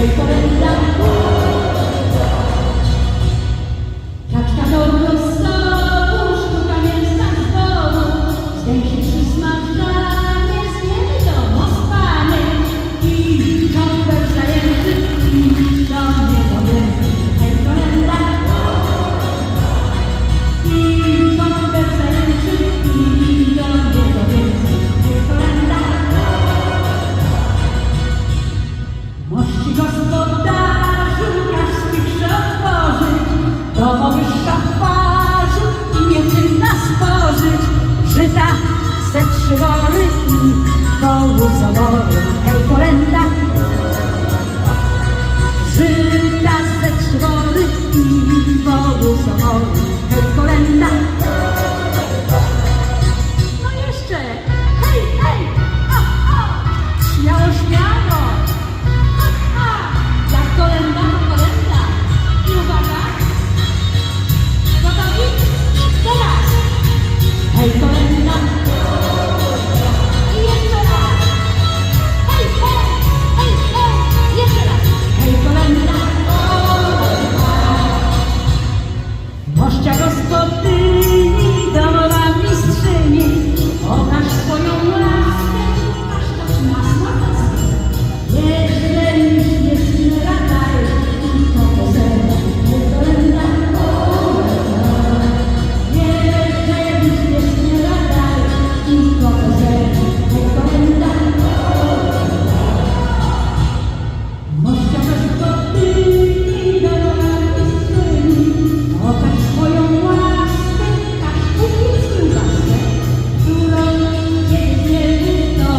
Thank you. powyższa twarzy i nie tym nas pożyć, żyta se trzygory i kołu zabory. Mościa gospody